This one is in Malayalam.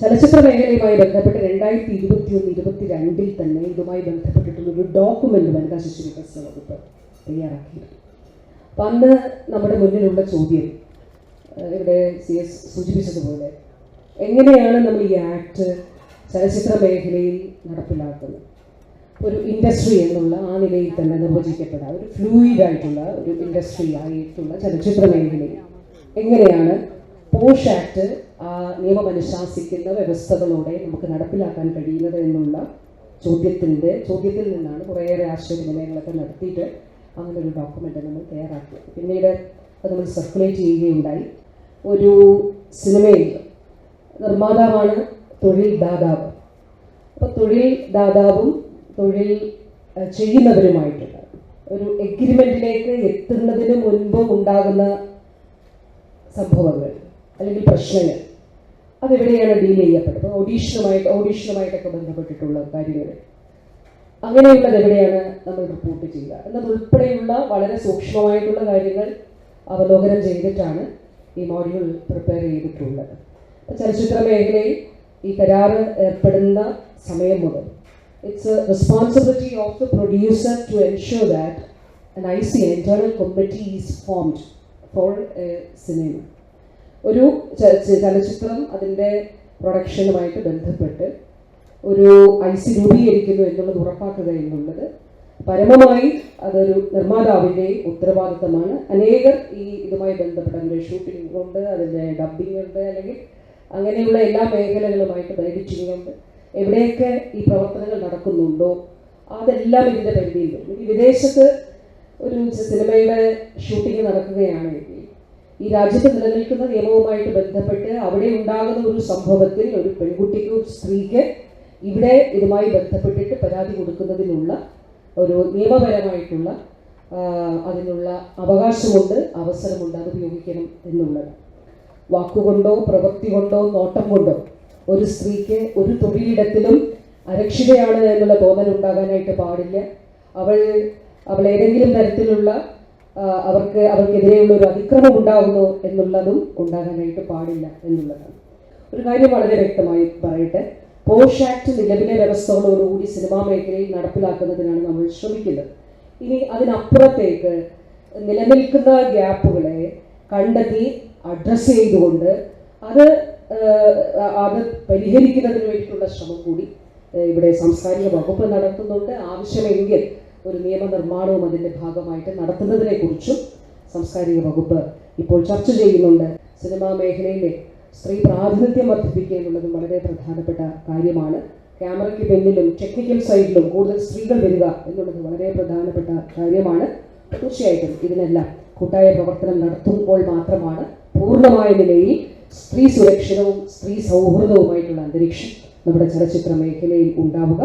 ചലച്ചിത്ര മേഖലയുമായി ബന്ധപ്പെട്ട് രണ്ടായിരത്തി ഇരുപത്തി ഒന്ന് ഇരുപത്തി രണ്ടിൽ തന്നെ ഇതുമായി ബന്ധപ്പെട്ടിട്ടുള്ള ഒരു ഡോക്യുമെന്റ് വനിതാ ശിശു വികസന വകുപ്പ് തയ്യാറാക്കിയിരുന്നു. അപ്പം അന്ന് നമ്മുടെ മുന്നിലുള്ള ചോദ്യം ഇവിടെ സി എസ് സൂചിപ്പിച്ചതുപോലെ എങ്ങനെയാണ് നമ്മൾ ഈ ആക്ട് ചലച്ചിത്ര മേഖലയിൽ നടപ്പിലാക്കുന്നത്? ഒരു ഇൻഡസ്ട്രി എന്നുള്ള ആ നിലയിൽ തന്നെ നിർവചിക്കപ്പെടാം ഒരു ഫ്ലൂയിഡ് ആയിട്ടുള്ള ഒരു ഇൻഡസ്ട്രി ആയിട്ടുള്ള ചലച്ചിത്ര മേഖലയിൽ എങ്ങനെയാണ് പോഷ് ആക്ട് ആ നിയമം അനുശാസിക്കുന്ന വ്യവസ്ഥകളോടെ നമുക്ക് നടപ്പിലാക്കാൻ കഴിയുന്നത് എന്നുള്ള ചോദ്യത്തിന്റെ ചോദ്യത്തിൽ നിന്നാണ് കുറേയേറെ ആശയവിനിമയങ്ങളൊക്കെ നടത്തിയിട്ട് അങ്ങനെ ഒരു ഡോക്യുമെന്റ് നമ്മൾ തയ്യാറാക്കി പിന്നീട് അത് നമ്മൾ സർക്കുലേറ്റ് ചെയ്യുകയുണ്ടായി. ഒരു സിനിമയിൽ നിർമ്മാതാവാണ് തൊഴിൽ ദാതാവ്. അപ്പോൾ തൊഴിൽ ദാതാവും തൊഴിൽ ചെയ്യുന്നവരുമായിട്ടുള്ള ഒരു എഗ്രിമെന്റിലേക്ക് എത്തുന്നതിന് മുൻപ് ഉണ്ടാകുന്ന സംഭവങ്ങൾ. അല്ലെങ്കിൽ പ്രശ്നങ്ങൾ. അതെവിടെയാണ് ഡീൽ ചെയ്യപ്പെടുന്നത് ഓഡീഷനുമായിട്ട് ഓഡീഷനുമായിട്ടൊക്കെ ബന്ധപ്പെട്ടിട്ടുള്ള കാര്യങ്ങൾ. അങ്ങനെയുള്ളത് എവിടെയാണ് നമ്മൾ റിപ്പോർട്ട് ചെയ്യുക? എന്നതുൾപ്പെടെയുള്ള വളരെ സൂക്ഷ്മമായിട്ടുള്ള കാര്യങ്ങൾ അവലോകനം ചെയ്തിട്ടാണ് ഈ മോഡ്യൂൾ പ്രിപ്പയർ ചെയ്തിട്ടുള്ളത്. ചലച്ചിത്ര മേഖലയിൽ ഈ കരാറ് ഏർപ്പെടുന്ന സമയം മുതൽ it's a responsibility of the producer to ensure that I C internal committee is formed for cinema ഒരു ചലച്ചിത്രം അതിന്റെ പ്രൊഡക്ഷനുമായിട്ട് ബന്ധപ്പെട്ട് ഒരു ഐ സി രൂപീകരിക്കുന്നു എന്നുള്ളത് ഉറപ്പാക്കുക എന്നുള്ളത്. പരമമായി അതൊരു നിർമ്മാതാവിന്റെ ഉത്തരവാദിത്തമാണ്. അനേകർ ഈ ഇതുമായി ബന്ധപ്പെട്ട ഷൂട്ടിംഗ് ഉണ്ട് അതിന്റെ ഡബിങ് ഉണ്ട് അല്ലെങ്കിൽ അങ്ങനെയുള്ള എല്ലാ മേഖലകളുമായിട്ട് ഉണ്ട് എവിടെയൊക്കെ ഈ പ്രവർത്തനങ്ങൾ നടക്കുന്നുണ്ടോ അതെല്ലാം ഇതിന്റെ വരും. ഇനി വിദേശത്ത് ഒരു സിനിമയുടെ ഷൂട്ടിംഗ് നടക്കുകയാണെങ്കിൽ ഈ രാജ്യത്ത് നിലനിൽക്കുന്ന നിയമവുമായിട്ട് ബന്ധപ്പെട്ട് അവിടെ ഉണ്ടാകുന്ന ഒരു സംഭവത്തിൽ ഒരു പെൺകുട്ടിക്ക് ഒരു സ്ത്രീക്ക് ഇവിടെ ഇതുമായി ബന്ധപ്പെട്ടിട്ട് പരാതി കൊടുക്കുന്നതിനുള്ള ഒരു നിയമപരമായിട്ടുള്ള അതിനുള്ള അവകാശമുണ്ട് അവസരമുണ്ട് അത് ഉപയോഗിക്കണം എന്നുള്ളത്. വാക്കുകൊണ്ടോ പ്രവൃത്തി കൊണ്ടോ നോട്ടം കൊണ്ടോ ഒരു സ്ത്രീക്ക് ഒരു തൊഴിലിടത്തിലും അരക്ഷിതയാണ് എന്നുള്ള തോന്നൽ ഉണ്ടാകാനായിട്ട് പാടില്ല. അവൾ അവൾ ഏതെങ്കിലും തരത്തിലുള്ള അവർക്ക് അവർക്കെതിരെയുള്ള ഒരു അതിക്രമം ഉണ്ടാകുന്നു എന്നുള്ളതും ഉണ്ടാകാനായിട്ട് പാടില്ല എന്നുള്ളതാണ്. ഒരു കാര്യം വളരെ വ്യക്തമായി പറയട്ടെ. പോഷ് ആക്ട് നിലവിലെ വ്യവസ്ഥകളോടുകൂടി സിനിമാ മേഖലയിൽ നടപ്പിലാക്കുന്നതിനാണ് നമ്മൾ ശ്രമിക്കുന്നത്. ഇനി അതിനപ്പുറത്തേക്ക് നിലനിൽക്കുന്ന ഗ്യാപ്പുകളെ കണ്ടെത്തി അഡ്രസ്സ് ചെയ്തുകൊണ്ട് അത് അത് പരിഹരിക്കുന്നതിന് വേണ്ടിയിട്ടുള്ള ശ്രമം കൂടി ഇവിടെ സാംസ്കാരിക വകുപ്പ് നടത്തുന്നുണ്ട്. ആവശ്യമെങ്കിൽ ഒരു നിയമനിർമ്മാണവും അതിന്റെ ഭാഗമായിട്ട് നടത്തുന്നതിനെ കുറിച്ചും സാംസ്കാരിക വകുപ്പ് ഇപ്പോൾ ചർച്ച ചെയ്യുന്നുണ്ട്. സിനിമാ മേഖലയിലെ സ്ത്രീ പ്രാതിനിധ്യം വർദ്ധിപ്പിക്കുക എന്നുള്ളതും വളരെ പ്രധാനപ്പെട്ട കാര്യമാണ്. ക്യാമറയ്ക്ക് പിന്നിലും ടെക്നിക്കൽ സൈഡിലും കൂടുതൽ സ്ത്രീകൾ വരിക എന്നുള്ളത് വളരെ പ്രധാനപ്പെട്ട കാര്യമാണ്. തീർച്ചയായിട്ടും ഇതിനെല്ലാം കൂട്ടായ പ്രവർത്തനം നടത്തുമ്പോൾ മാത്രമാണ് പൂർണമായ നിലയിൽ സ്ത്രീ സുരക്ഷിതവും സ്ത്രീ സൗഹൃദവുമായിട്ടുള്ള അന്തരീക്ഷം നമ്മുടെ ചലച്ചിത്ര മേഖലയിൽ ഉണ്ടാവുക.